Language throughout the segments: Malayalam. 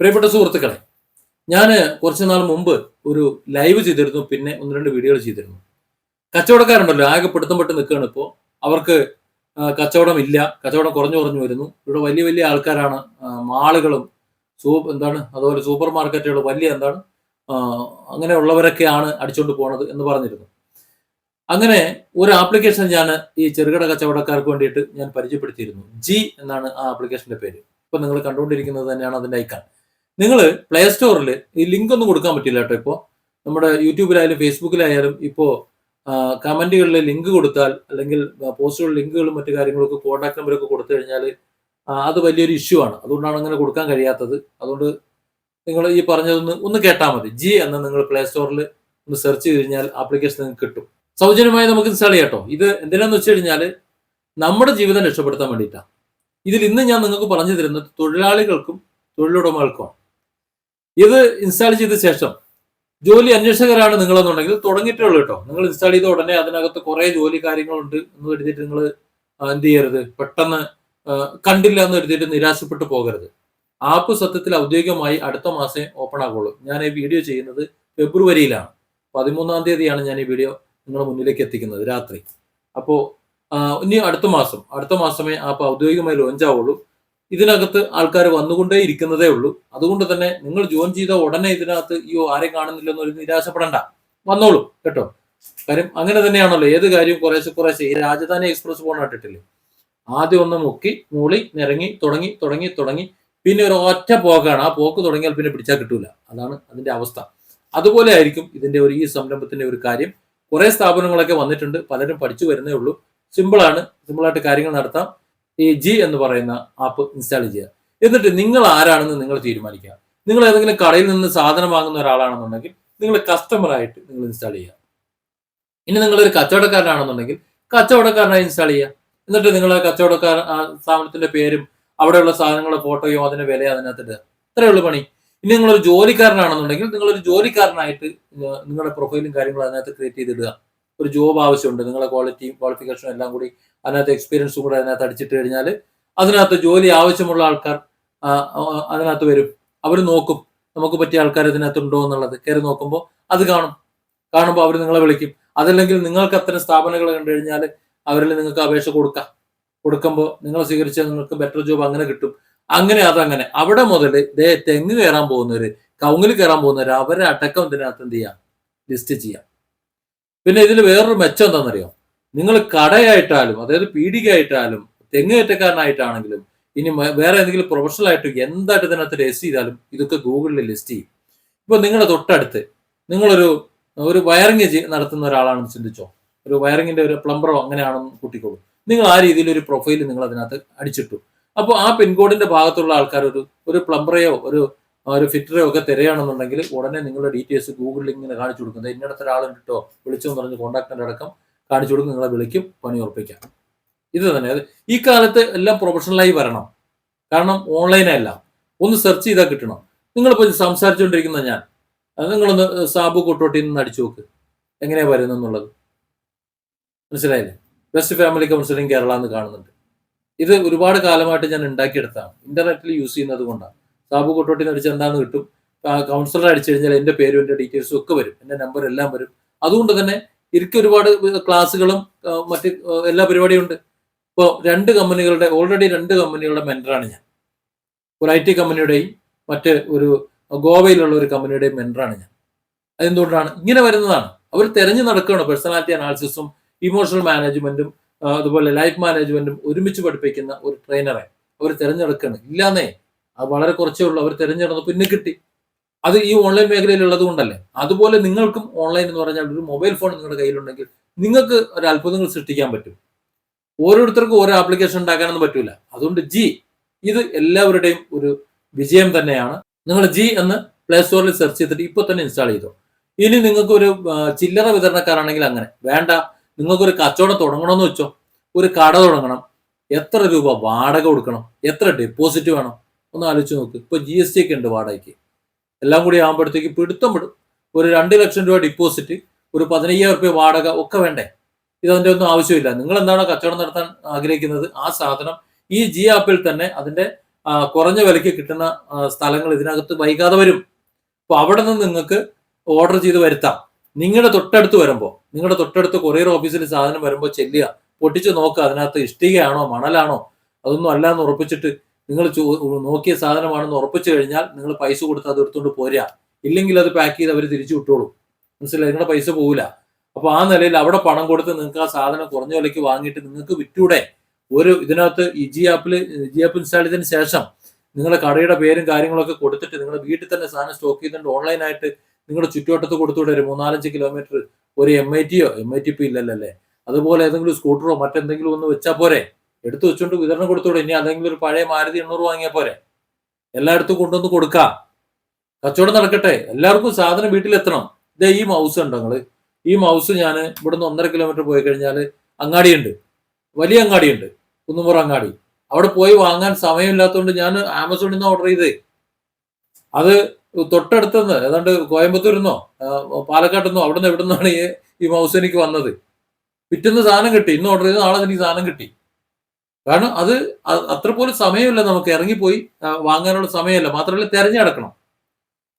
പ്രിയപ്പെട്ട സുഹൃത്തുക്കളെ ഞാൻ കുറച്ച് നാൾ മുമ്പ് ഒരു ലൈവ് ചെയ്തിരുന്നു പിന്നെ ഒന്ന് രണ്ട് വീഡിയോകൾ ചെയ്തിരുന്നു. കച്ചവടക്കാരുണ്ടല്ലോ ആകെ പിടുത്തം പെട്ട് നിൽക്കുകയാണ് ഇപ്പോൾ അവർക്ക് കച്ചവടം ഇല്ല കച്ചവടം കുറഞ്ഞു കുറഞ്ഞു വരുന്നു. ഇവിടെ വലിയ വലിയ ആൾക്കാരാണ് മാളുകളും സൂ എന്താണ് അതുപോലെ സൂപ്പർ മാർക്കറ്റുകൾ വലിയ എന്താണ് അങ്ങനെയുള്ളവരൊക്കെയാണ് അടിച്ചുകൊണ്ട് പോണത് എന്ന് പറഞ്ഞിരുന്നു. അങ്ങനെ ഒരു ആപ്ലിക്കേഷൻ ഞാൻ ഈ ചെറുകിട കച്ചവടക്കാർക്ക് വേണ്ടിയിട്ട് ഞാൻ പരിചയപ്പെടുത്തിയിരുന്നു. ജി എന്നാണ് ആ ആപ്ലിക്കേഷന്റെ പേര്. ഇപ്പൊ നിങ്ങൾ കണ്ടുകൊണ്ടിരിക്കുന്നത് തന്നെയാണ് അതിന്റെ ഐക്കൺ നിങ്ങൾ പ്ലേ സ്റ്റോറിൽ ഈ ലിങ്ക് ഒന്നും കൊടുക്കാൻ പറ്റില്ല കേട്ടോ ഇപ്പോൾ നമ്മുടെ യൂട്യൂബിലായാലും ഫേസ്ബുക്കിലായാലും ഇപ്പോൾ കമന്റുകളിൽ ലിങ്ക് കൊടുത്താൽ അല്ലെങ്കിൽ പോസ്റ്റുകൾ ലിങ്കുകളും മറ്റു കാര്യങ്ങളൊക്കെ കോൺടാക്ട് നമ്പറൊക്കെ കൊടുത്തു കഴിഞ്ഞാൽ അത് വലിയൊരു ഇഷ്യൂ ആണ്. അതുകൊണ്ടാണ് അങ്ങനെ കൊടുക്കാൻ കഴിയാത്തത്. അതുകൊണ്ട് നിങ്ങൾ ഈ പറഞ്ഞതൊന്ന് ഒന്ന് കേട്ടാൽ മതി. ജി എന്ന് നിങ്ങൾ പ്ലേ സ്റ്റോറിൽ ഒന്ന് സെർച്ച് ചെയ്ത് കഴിഞ്ഞാൽ ആപ്ലിക്കേഷൻ നിങ്ങൾക്ക് കിട്ടും. സൗജന്യമായി നമുക്ക് ഇൻസ്റ്റാൾ ചെയ്യാം ഇത് എന്തിനാന്ന് വെച്ച് കഴിഞ്ഞാൽ നമ്മുടെ ജീവിതം രക്ഷപ്പെടുത്താൻ വേണ്ടിയിട്ടാണ് ഇതിൽ ഇന്ന് ഞാൻ നിങ്ങൾക്ക് പറഞ്ഞു തരുന്നത് തൊഴിലാളികൾക്കും തൊഴിലുടമകൾക്കുമാണ് ഇത് ഇൻസ്റ്റാൾ ചെയ്ത ശേഷം ജോലി അന്വേഷകരാണ് നിങ്ങളെന്നുണ്ടെങ്കിൽ തുടങ്ങിയിട്ടേ ഉള്ളൂ കേട്ടോ. നിങ്ങൾ ഇൻസ്റ്റാൾ ചെയ്ത ഉടനെ അതിനകത്ത് കുറെ ജോലി കാര്യങ്ങളുണ്ട് എന്ന് കരുതിയിട്ട് നിങ്ങൾ എന്ത് ചെയ്യരുത്? പെട്ടെന്ന് കണ്ടില്ല എന്ന് കരുതിയിട്ട് നിരാശപ്പെട്ടു പോകരുത്. ആപ്പ് സത്യത്തിൽ ഔദ്യോഗികമായി അടുത്ത മാസമേ ഓപ്പൺ ആകുള്ളൂ. ഞാൻ ഈ വീഡിയോ ചെയ്യുന്നത് ഫെബ്രുവരിയിലാണ്. പതിമൂന്നാം തീയതിയാണ് ഞാൻ ഈ വീഡിയോ നിങ്ങളുടെ മുന്നിലേക്ക് എത്തിക്കുന്നത് രാത്രി. അപ്പോൾ ഇനി അടുത്ത മാസം അടുത്ത മാസമേ ആപ്പ് ഔദ്യോഗികമായി ലോഞ്ച് ആവുള്ളൂ. ഇതിനകത്ത് ആൾക്കാർ വന്നുകൊണ്ടേ ഇരിക്കുന്നതേ ഉള്ളൂ. അതുകൊണ്ട് തന്നെ നിങ്ങൾ ജോയിൻ ചെയ്ത ഉടനെ ഇതിനകത്ത് അയ്യോ ആരെയും കാണുന്നില്ലെന്ന് ഒരു നിരാശപ്പെടണ്ട. വന്നോളൂ കേട്ടോ. കാര്യം അങ്ങനെ തന്നെയാണല്ലോ. ഏത് കാര്യവും കുറേശ്ശെ കുറേശ്ശെ. ഈ രാജധാനി എക്സ്പ്രസ് പോകണ ഇട്ടിട്ടില്ലേ ആദ്യം ഒന്ന് മുക്കി മൂളി നിറങ്ങി തുടങ്ങി തുടങ്ങി തുടങ്ങി. പിന്നെ ഒരു ഒറ്റ പോക്കാണ്. ആ പോക്ക് തുടങ്ങിയാൽ പിന്നെ പിടിച്ചാൽ കിട്ടൂല. അതാണ് അതിന്റെ അവസ്ഥ. അതുപോലെ ആയിരിക്കും ഇതിന്റെ ഒരു ഈ സംരംഭത്തിന്റെ ഒരു കാര്യം. കുറെ സ്ഥാപനങ്ങളൊക്കെ വന്നിട്ടുണ്ട്. പലരും പഠിച്ചു വരുന്നേ ഉള്ളൂ. സിമ്പിളാണ്. സിമ്പിളായിട്ട് കാര്യങ്ങൾ നടത്താം. ഈ ജി എന്ന് പറയുന്ന ആപ്പ് ഇൻസ്റ്റാൾ ചെയ്യുക. എന്നിട്ട് നിങ്ങൾ ആരാണെന്ന് നിങ്ങൾ തീരുമാനിക്കുക. നിങ്ങൾ ഏതെങ്കിലും കടയിൽ നിന്ന് സാധനം വാങ്ങുന്ന ഒരാളാണെന്നുണ്ടെങ്കിൽ നിങ്ങൾ കസ്റ്റമർ ആയിട്ട് നിങ്ങൾ ഇൻസ്റ്റാൾ ചെയ്യുക. ഇനി നിങ്ങളൊരു കച്ചവടക്കാരനാണെന്നുണ്ടെങ്കിൽ കച്ചവടക്കാരനായി ഇൻസ്റ്റാൾ ചെയ്യുക. എന്നിട്ട് നിങ്ങൾ കച്ചവടക്കാർ സ്ഥാപനത്തിന്റെ പേരും അവിടെയുള്ള സാധനങ്ങളുടെ ഫോട്ടോയും അതിന്റെ വില അതിനകത്ത് ഇടുക ഇത്രയേ ഉള്ളൂ പണി. ഇനി നിങ്ങളൊരു ജോലിക്കാരനാണെന്നുണ്ടെങ്കിൽ നിങ്ങളൊരു ജോലിക്കാരനായിട്ട് നിങ്ങളുടെ പ്രൊഫൈലും കാര്യങ്ങളും അതിനകത്ത് ക്രിയേറ്റ് ചെയ്തിടുക. ഒരു ജോബ് ആവശ്യമുണ്ട്. നിങ്ങളെ ക്വാളിറ്റിയും ക്വാളിഫിക്കേഷനും എല്ലാം കൂടി അതിനകത്ത് എക്സ്പീരിയൻസും കൂടെ അതിനകത്ത് അടിച്ചിട്ട് കഴിഞ്ഞാൽ അതിനകത്ത് ജോലി ആവശ്യമുള്ള ആൾക്കാർ അതിനകത്ത് വരും. അവർ നോക്കും നമുക്ക് പറ്റിയ ആൾക്കാർ ഇതിനകത്ത് ഉണ്ടോ എന്നുള്ളത്. കയറി നോക്കുമ്പോൾ അത് കാണും. കാണുമ്പോൾ അവർ നിങ്ങളെ വിളിക്കും. അതല്ലെങ്കിൽ നിങ്ങൾക്ക് അത്തരം സ്ഥാപനങ്ങൾ കണ്ടു കഴിഞ്ഞാൽ അവരിൽ നിങ്ങൾക്ക് അപേക്ഷ കൊടുക്കാം. കൊടുക്കുമ്പോൾ നിങ്ങൾ സ്വീകരിച്ച നിങ്ങൾക്ക് ബെറ്റർ ജോബ് അങ്ങനെ കിട്ടും. അങ്ങനെ അതങ്ങനെ. അവിടെ മുതൽ ദേ തെങ്ങ് കയറാൻ പോകുന്നവര് കൗങ്ങിൽ കയറാൻ പോകുന്നവര് അവരെ അടക്കം ഇതിനകത്ത് എന്ത് ചെയ്യാം? ലിസ്റ്റ് ചെയ്യാം. പിന്നെ ഇതിൽ വേറൊരു മെച്ചം എന്താണെന്നറിയോ? നിങ്ങൾ കടയായിട്ടാലും അതായത് പീടികയായിട്ടാലും ആയിട്ടാലും തെങ്ങേറ്റക്കാരനായിട്ടാണെങ്കിലും ഇനി വേറെ ഏതെങ്കിലും പ്രൊഫഷണൽ ആയിട്ട് എന്തായിട്ട് ഇതിനകത്ത് രജിസ്റ്റർ ചെയ്താലും ഇതൊക്കെ ഗൂഗിളിൽ ലിസ്റ്റ് ചെയ്യും. ഇപ്പൊ നിങ്ങളുടെ തൊട്ടടുത്ത് നിങ്ങളൊരു ഒരു വയറിങ് നടത്തുന്ന ഒരാളാണെന്ന് ചിന്തിച്ചോ? ഒരു വയറിങ്ങിന്റെ ഒരു പ്ലംബറോ അങ്ങനെയാണെന്ന് കൂട്ടിക്കോളൂ. നിങ്ങൾ ആ രീതിയിൽ ഒരു പ്രൊഫൈൽ നിങ്ങൾ അതിനകത്ത് അടിച്ചിട്ടു. അപ്പോൾ ആ പിൻകോഡിന്റെ ഭാഗത്തുള്ള ആൾക്കാർ ഒരു ഒരു പ്ലംബറെയോ ഒരു ഒരു ഫിറ്ററെ ഒക്കെ തിരയാണെന്നുണ്ടെങ്കിൽ ഉടനെ നിങ്ങളുടെ ഡീറ്റെയിൽസ് ഗൂഗിളിൽ ഇങ്ങനെ കാണിച്ചു കൊടുക്കുന്നത് ഇന്നടത്തെ കേട്ടോ വിളിച്ചെന്ന് പറഞ്ഞ് കോൺടാക്ടിന്റെ അടക്കം കാണിച്ചു കൊടുക്കും. നിങ്ങളെ വിളിക്കും പണി ഉറപ്പിക്കാം. ഇത് തന്നെ. ഈ കാലത്ത് എല്ലാം പ്രൊഫഷണലായി വരണം. കാരണം ഓൺലൈനല്ല ഒന്ന് സെർച്ച് ചെയ്താൽ കിട്ടണം. നിങ്ങളിപ്പോൾ സംസാരിച്ചുകൊണ്ടിരിക്കുന്ന ഞാൻ. നിങ്ങളൊന്ന് സാബു കൊട്ടോട്ടിൽ നിന്ന് അടിച്ചു നോക്ക്. എങ്ങനെയാ വരുന്നെന്നുള്ളത് മനസ്സിലായില്ലേ? ബെസ്റ്റ് ഫാമിലി കൗൺസിലിംഗ് കേരള എന്ന് കാണുന്നുണ്ട്. ഇത് ഒരുപാട് കാലമായിട്ട് ഞാൻ ഉണ്ടാക്കിയെടുത്താണ് ഇന്റർനെറ്റിൽ യൂസ് ചെയ്യുന്നത് കൊണ്ടാണ്. സാബു കൊട്ടോട്ടിന്ന് അടിച്ച് എന്താണെന്ന് കിട്ടും. കൗൺസിലർ അടിച്ചു കഴിഞ്ഞാൽ എന്റെ പേരും എന്റെ ഡീറ്റെയിൽസും ഒക്കെ വരും. എന്റെ നമ്പർ എല്ലാം വരും. അതുകൊണ്ട് തന്നെ എനിക്ക് ഒരുപാട് ക്ലാസ്സുകളും മറ്റ് എല്ലാ പരിപാടിയും ഉണ്ട്. ഇപ്പോൾ രണ്ട് കമ്പനികളുടെ ഓൾറെഡി രണ്ട് കമ്പനികളുടെ മെന്ററാണ് ഞാൻ. ഒരു ഐ ടി കമ്പനിയുടെയും മറ്റ് ഒരു ഗോവയിലുള്ള ഒരു കമ്പനിയുടെയും മെന്ററാണ് ഞാൻ. അതെന്തുകൊണ്ടാണ്? ഇങ്ങനെ വരുന്നതാണ്. അവർ തെരഞ്ഞു നടക്കുകയാണ് പേഴ്സണാലിറ്റി അനാലിസിസും ഇമോഷണൽ മാനേജ്മെന്റും അതുപോലെ ലൈഫ് മാനേജ്മെന്റും ഒരുമിച്ച് പഠിപ്പിക്കുന്ന ഒരു ട്രെയിനറെ അവർ തിരഞ്ഞെടുക്കുകയാണ്. ഇല്ലാന്നേ അത് വളരെ കുറച്ചേ ഉള്ളൂ. അവർ തിരഞ്ഞെടുത്ത് പിന്നെ കിട്ടി. അത് ഈ ഓൺലൈൻ മേഖലയിൽ ഉള്ളത് കൊണ്ടല്ലേ? അതുപോലെ നിങ്ങൾക്കും ഓൺലൈൻ എന്ന് പറഞ്ഞാൽ ഒരു മൊബൈൽ ഫോൺ നിങ്ങളുടെ കയ്യിലുണ്ടെങ്കിൽ നിങ്ങൾക്ക് ഒരു അത്ഭുതങ്ങൾ സൃഷ്ടിക്കാൻ പറ്റും. ഓരോരുത്തർക്കും ഓരോ ആപ്ലിക്കേഷൻ ഉണ്ടാക്കാനൊന്നും പറ്റൂല. അതുകൊണ്ട് ജി ഇത് എല്ലാവരുടെയും ഒരു വിജയം തന്നെയാണ്. നിങ്ങൾ ജി എന്ന് പ്ലേ സ്റ്റോറിൽ സെർച്ച് ചെയ്തിട്ട് ഇപ്പോൾ തന്നെ ഇൻസ്റ്റാൾ ചെയ്തോ. ഇനി നിങ്ങൾക്ക് ഒരു ചില്ലറ വിതരണക്കാരാണെങ്കിൽ അങ്ങനെ. വേണ്ട. നിങ്ങൾക്കൊരു കച്ചവടം തുടങ്ങണമെന്ന് വെച്ചോ. ഒരു കട തുടങ്ങണം. എത്ര രൂപ വാടക കൊടുക്കണം? എത്ര ഡെപ്പോസിറ്റ് വേണം? ഒന്ന് ആലോചിച്ച് നോക്ക്. ഇപ്പൊ ജി എസ് ടി ഒക്കെ ഉണ്ട് വാടകയ്ക്ക്. എല്ലാം കൂടി ആകുമ്പോഴത്തേക്ക് പിടുത്തം വിടും. ഒരു രണ്ട് ലക്ഷം രൂപ ഡിപ്പോസിറ്റ് ഒരു പതിനയ്യായിരം റുപ്യ വാടക ഒക്കെ വേണ്ടേ? ഇതതിന്റെ ഒന്നും ആവശ്യമില്ല. നിങ്ങൾ എന്താണോ കച്ചവടം നടത്താൻ ആഗ്രഹിക്കുന്നത് ആ സാധനം ഈ ജി ആപ്പിൽ തന്നെ അതിന്റെ കുറഞ്ഞ വിലയ്ക്ക് കിട്ടുന്ന സ്ഥലങ്ങൾ ഇതിനകത്ത് വൈകാതെ വരും. അപ്പോൾ അവിടെ നിന്ന് നിങ്ങൾക്ക് ഓർഡർ ചെയ്ത് വരുത്താം. നിങ്ങളുടെ തൊട്ടടുത്ത് വരുമ്പോൾ നിങ്ങളുടെ തൊട്ടടുത്ത് കൊറിയർ ഓഫീസിൽ സാധനം വരുമ്പോൾ ചെല്ലുക. പൊട്ടിച്ച് നോക്കുക അതിനകത്ത് ഇഷ്ടികയാണോ മണലാണോ അതൊന്നും അല്ല എന്ന് ഉറപ്പിച്ചിട്ട് നിങ്ങൾ നോക്കിയ സാധനമാണെന്ന് ഉറപ്പിച്ചു കഴിഞ്ഞാൽ നിങ്ങൾ പൈസ കൊടുത്ത് അത് എടുത്തുകൊണ്ട് പോരാ. ഇല്ലെങ്കിൽ അത് പാക്ക് ചെയ്ത് അവർ തിരിച്ചു വിട്ടോളും. മനസ്സിലായി? നിങ്ങളുടെ പൈസ പോകില്ല അപ്പോൾ ആ നിലയിൽ അവിടെ പണം കൊടുത്ത് നിങ്ങൾക്ക് ആ സാധനം കുറഞ്ഞ വിലയ്ക്ക് വാങ്ങിയിട്ട് നിങ്ങൾക്ക് വിറ്റൂടെ. ഒരു ഇതിനകത്ത് ഈ ജി ആപ്പിൽ ജി ആപ്പ് ഇൻസ്റ്റാൾ ചെയ്തതിന് ശേഷം നിങ്ങളുടെ കടയുടെ പേരും കാര്യങ്ങളൊക്കെ കൊടുത്തിട്ട് നിങ്ങളുടെ വീട്ടിൽ തന്നെ സാധനം സ്റ്റോക്ക് ചെയ്തിട്ട് ഓൺലൈനായിട്ട് നിങ്ങളുടെ ചുറ്റുവട്ടത്ത് കൊടുത്തുവിടെ ഒരു മൂന്നാലഞ്ച് കിലോമീറ്റർ ഒരു എം ഐ ടിയോ എം ഐ ടി പി ഇല്ലല്ലേ അതുപോലെ ഏതെങ്കിലും സ്കൂട്ടറോ മറ്റെന്തെങ്കിലും ഒന്ന് വെച്ചാൽ പോരെ? എടുത്തു വെച്ചുകൊണ്ട് വിതരണം കൊടുത്തോടെ ഇനി അതെങ്കിലും ഒരു പഴയ മാരുതി എണ്ണൂറ് വാങ്ങിയാൽ പോരെ? എല്ലായിടത്തും കൊണ്ടുവന്ന് കൊടുക്കാം. കച്ചവടം നടക്കട്ടെ. എല്ലാവർക്കും സാധനം വീട്ടിലെത്തണം. ഇതേ ഈ മൗസ് ഉണ്ടോ നിങ്ങൾ? ഈ മൗസ് ഞാൻ ഇവിടുന്ന് ഒന്നര കിലോമീറ്റർ പോയി കഴിഞ്ഞാൽ അങ്ങാടിയുണ്ട്. വലിയ അങ്ങാടിയുണ്ട്. കുന്നുമുറ അങ്ങാടി. അവിടെ പോയി വാങ്ങാൻ സമയമില്ലാത്തതുകൊണ്ട് ഞാൻ ആമസോണിൽ നിന്ന് ഓർഡർ ചെയ്തേ. അത് തൊട്ടടുത്തുനിന്ന് ഏതാണ്ട് കോയമ്പത്തൂരിൽ നിന്നോ പാലക്കാട്ടിൽ നിന്നോ അവിടെ നിന്ന് എവിടെ നിന്നാണ് ഈ മൗസ് എനിക്ക് വന്നത്? പിറ്റേന്ന് സാധനം കിട്ടി. ഇന്ന് ഓർഡർ ചെയ്ത് നാളെ എനിക്ക് സാധനം കിട്ടി. കാരണം അത് അത്ര പോലും സമയമില്ല നമുക്ക് ഇറങ്ങിപ്പോയി വാങ്ങാനുള്ള സമയമല്ല. മാത്രമല്ല തെരഞ്ഞെടുക്കണം.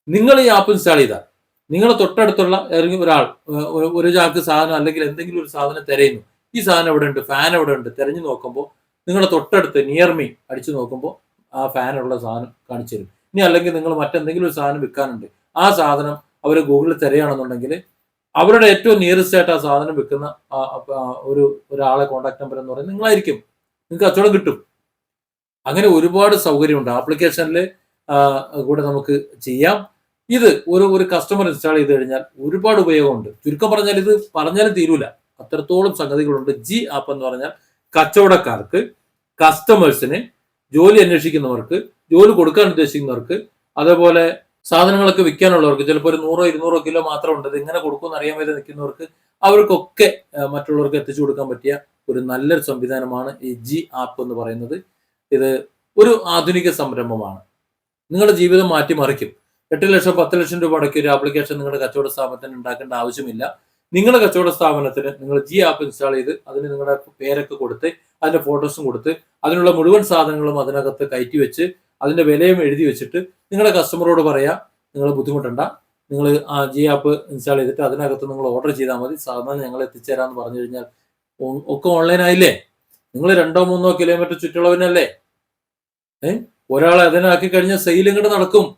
നിങ്ങൾ ഈ ആപ്പ് ഇൻസ്റ്റാൾ ചെയ്താൽ നിങ്ങളെ തൊട്ടടുത്തുള്ള ഇറങ്ങി ഒരാൾ ഒരാൾക്ക് സാധനം അല്ലെങ്കിൽ എന്തെങ്കിലും ഒരു സാധനം തിരയുന്നു. ഈ സാധനം എവിടെ ഉണ്ട്? ഫാൻ എവിടെ ഉണ്ട്? തിരഞ്ഞു നോക്കുമ്പോൾ നിങ്ങൾ തൊട്ടടുത്ത് നിയർ മീ അടിച്ചു നോക്കുമ്പോൾ ആ ഫാനുള്ള സാധനം കാണിച്ചു തരും. ഇനി അല്ലെങ്കിൽ നിങ്ങൾ മറ്റെന്തെങ്കിലും ഒരു സാധനം വിൽക്കാനുണ്ട്. ആ സാധനം അവർ ഗൂഗിളിൽ തിരയാണെന്നുണ്ടെങ്കിൽ അവരുടെ ഏറ്റവും നിയറസ്റ്റ് ആയിട്ട് ആ സാധനം വിൽക്കുന്ന ഒരു ഒരാളെ കോൺടാക്ട് നമ്പർ എന്ന് പറയുന്നത് നിങ്ങളായിരിക്കും. നിങ്ങൾക്ക് കച്ചവടം കിട്ടും. അങ്ങനെ ഒരുപാട് സൗകര്യമുണ്ട്. ആപ്ലിക്കേഷനിൽ കൂടെ നമുക്ക് ചെയ്യാം. ഇത് ഒരു ഒരു കസ്റ്റമർ ഇൻസ്റ്റാൾ ചെയ്ത് കഴിഞ്ഞാൽ ഒരുപാട് ഉപയോഗമുണ്ട്. ചുരുക്കം പറഞ്ഞാൽ ഇത് പറഞ്ഞാലും തീരൂല. അത്രത്തോളം സംഗതികളുണ്ട്. ജി ആപ്പ് എന്ന് പറഞ്ഞാൽ കച്ചവടക്കാർക്ക് കസ്റ്റമേഴ്സിന് ജോലി അന്വേഷിക്കുന്നവർക്ക് ജോലി കൊടുക്കാൻ ഉദ്ദേശിക്കുന്നവർക്ക് അതേപോലെ സാധനങ്ങളൊക്കെ വിൽക്കാനുള്ളവർക്ക് ചിലപ്പോൾ ഒരു നൂറോ ഇരുന്നൂറോ കിലോ മാത്രം ഉണ്ട് ഇത് എങ്ങനെ കൊടുക്കുമെന്ന് അറിയാൻ വേണ്ടി നിൽക്കുന്നവർക്ക് അവർക്കൊക്കെ മറ്റുള്ളവർക്ക് എത്തിച്ചു കൊടുക്കാൻ പറ്റിയ ഒരു നല്ലൊരു സംവിധാനമാണ് ഈ ജി ആപ്പ് എന്ന് പറയുന്നത്. ഇത് ഒരു ആധുനിക സംരംഭമാണ്. നിങ്ങളുടെ ജീവിതം മാറ്റിമറിക്കും. എട്ട് ലക്ഷം പത്ത് ലക്ഷം രൂപ അടക്കിയ ഒരു ആപ്ലിക്കേഷൻ നിങ്ങളുടെ കച്ചവട സ്ഥാപനത്തിന് ഉണ്ടാക്കേണ്ട ആവശ്യമില്ല. നിങ്ങളുടെ കച്ചവട സ്ഥാപനത്തിന് നിങ്ങൾ ജി ആപ്പ് ഇൻസ്റ്റാൾ ചെയ്ത് അതിന് നിങ്ങളുടെ പേരൊക്കെ കൊടുത്ത് അതിന്റെ ഫോട്ടോസും കൊടുത്ത് അതിനുള്ള മുഴുവൻ സാധനങ്ങളും അതിനകത്ത് കയറ്റി വെച്ച് അതിന്റെ വിലയും എഴുതി വെച്ചിട്ട് നിങ്ങളുടെ കസ്റ്റമറോട് പറയാ നിങ്ങൾ ബുദ്ധിമുട്ടണ്ട. നിങ്ങൾ ആ ജി ആപ്പ് ഇൻസ്റ്റാൾ ചെയ്തിട്ട് അതിനകത്ത് നിങ്ങൾ ഓർഡർ ചെയ്താൽ മതി. സാധനം ഞങ്ങൾ എത്തിച്ചേരാന്ന് പറഞ്ഞു കഴിഞ്ഞാൽ ഒക്കെ ഓൺലൈൻ ആയില്ലേ? നിങ്ങൾ രണ്ടോ മൂന്നോ കിലോമീറ്റർ ചുറ്റളവിനല്ലേ ഏ? ഒരാൾ അതിനാക്കി കഴിഞ്ഞാൽ സെയിൽ ഇങ്ങോട്ട് നടക്കും.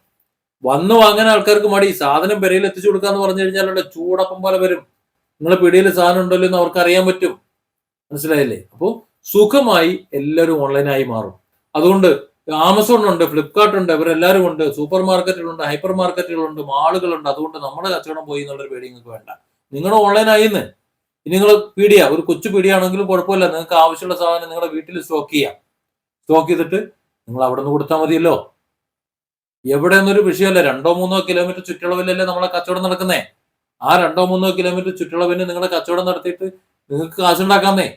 വന്ന് വാങ്ങാൻ ആൾക്കാർക്ക് മടി. സാധനം പെരയിൽ എത്തിച്ചു കൊടുക്കാന്ന് പറഞ്ഞു കഴിഞ്ഞാൽ ചൂടപ്പം പോലെ വരും. നിങ്ങളെ പിടിയിൽ സാധനം ഉണ്ടല്ലോ എന്ന് അവർക്ക് അറിയാൻ പറ്റും. മനസ്സിലായില്ലേ? അപ്പോൾ സുഖമായി എല്ലാവരും ഓൺലൈനായി മാറും. അതുകൊണ്ട് ആമസോൺ ഉണ്ട് ഫ്ലിപ്കാർട്ട് ഉണ്ട് ഇവരെല്ലാവരും ഉണ്ട്. സൂപ്പർ മാർക്കറ്റുകളുണ്ട് ഹൈപ്പർ മാർക്കറ്റുകളുണ്ട് മാളുകളുണ്ട്. അതുകൊണ്ട് നമ്മുടെ കച്ചവടം പോയി എന്നുള്ളൊരു പേടി നിങ്ങൾക്ക് വേണ്ട. നിങ്ങൾ ഓൺലൈനായിന്ന് ഇനി നിങ്ങൾ പീടിയ ഒരു കൊച്ചു പീടിയാണെങ്കിലും കുഴപ്പമില്ല. നിങ്ങൾക്ക് ആവശ്യമുള്ള സാധനം നിങ്ങളുടെ വീട്ടിൽ സ്റ്റോക്ക് ചെയ്യാം. സ്റ്റോക്ക് ചെയ്തിട്ട് നിങ്ങൾ അവിടെ നിന്ന് കൊടുത്താൽ മതിയല്ലോ. എവിടെ നിന്നൊരു വിഷയമല്ല രണ്ടോ മൂന്നോ കിലോമീറ്റർ ചുറ്റളവിലല്ലേ നമ്മളെ കച്ചവടം നടക്കുന്നേ? ആ രണ്ടോ മൂന്നോ കിലോമീറ്റർ ചുറ്റളവിന് നിങ്ങളുടെ കച്ചവടം നടത്തിയിട്ട് നിങ്ങൾക്ക് കാശുണ്ടാക്കാന്നേ.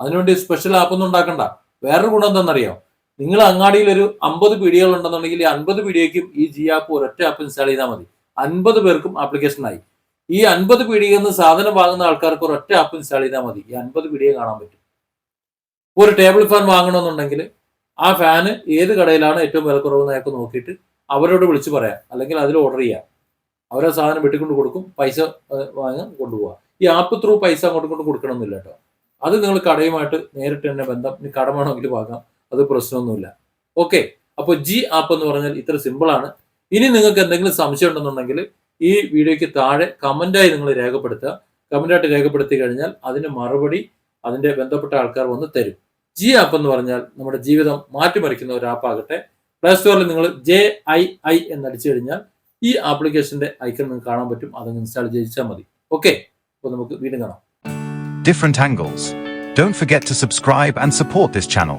അതിനുവേണ്ടി സ്പെഷ്യൽ ആപ്പ് ഒന്നും ഉണ്ടാക്കണ്ട. വേറൊരു ഗുണം എന്താണെന്നറിയോ? നിങ്ങൾ അങ്ങാടിയിൽ ഒരു അമ്പത് പീടികൾ ഉണ്ടെന്നുണ്ടെങ്കിൽ ഈ അൻപത് പീടികയ്ക്കും ഈ ജി ആപ്പ് ഒരൊറ്റ ആപ്പ് ഇൻസ്റ്റാൾ ചെയ്താൽ മതി. അൻപത് പേർക്കും ആപ്ലിക്കേഷനായി ഈ അൻപത് പീടികയിൽ നിന്ന് സാധനം വാങ്ങുന്ന ആൾക്കാർക്ക് ഒരൊറ്റ ആപ്പ് ഇൻസ്റ്റാൾ ചെയ്താൽ മതി. ഈ അൻപത് പീടിക കാണാൻ പറ്റും. ഒരു ടേബിൾ ഫാൻ വാങ്ങണമെന്നുണ്ടെങ്കിൽ ആ ഫാന് ഏത് കടയിലാണ് ഏറ്റവും വിലക്കുറവെന്ന് അയാൾക്ക് നോക്കിയിട്ട് അവരോട് വിളിച്ച് പറയാം. അല്ലെങ്കിൽ അതിൽ ഓർഡർ ചെയ്യാം. അവരാ സാധനം വെട്ടിക്കൊണ്ട് കൊടുക്കും. പൈസ വാങ്ങാൻ കൊണ്ടുപോകാം ഈ ആപ്പ് ത്രൂ പൈസ അങ്ങോട്ട് കൊണ്ട് കൊടുക്കണമെന്നില്ല കേട്ടോ. അത് നിങ്ങൾ കടയുമായിട്ട് നേരിട്ട് തന്നെ ബന്ധം ഇനി കട വേണമെങ്കിൽ വാങ്ങാം. അത് പ്രശ്നമൊന്നുമില്ല. ഓക്കെ അപ്പോൾ ജി ആപ്പ് എന്ന് പറഞ്ഞാൽ ഇത്ര സിമ്പിളാണ് ഇനി നിങ്ങൾക്ക് എന്തെങ്കിലും സംശയം ഉണ്ടെന്നുണ്ടെങ്കിൽ ഈ വീഡിയോയ്ക്ക് താഴെ കമന്റായി നിങ്ങൾ രേഖപ്പെടുത്തുക. കമന്റായിട്ട് രേഖപ്പെടുത്തി കഴിഞ്ഞാൽ അതിന് മറുപടി അതിന്റെ ബന്ധപ്പെട്ട ആൾക്കാർ വന്ന് തരും. ജി ആപ്പ് എന്ന് പറഞ്ഞാൽ നമ്മുടെ ജീവിതം മാറ്റിമറിക്കുന്ന ഒരു ആപ്പാകട്ടെ പ്ലേ സ്റ്റോറിൽ നിങ്ങൾ ജെ ഐ ഐ എന്ന് അടിച്ചു കഴിഞ്ഞാൽ ഈ ആപ്ലിക്കേഷന്റെ ഐക്കൺ നിങ്ങൾക്ക് കാണാൻ പറ്റും. അതങ്ങ് ഇൻസ്റ്റാൾ ചെയ്യിച്ചാൽ മതി. ഓക്കെ അപ്പോൾ നമുക്ക് വീണ്ടും കാണാം. Different angles. Don't forget to subscribe and support this channel.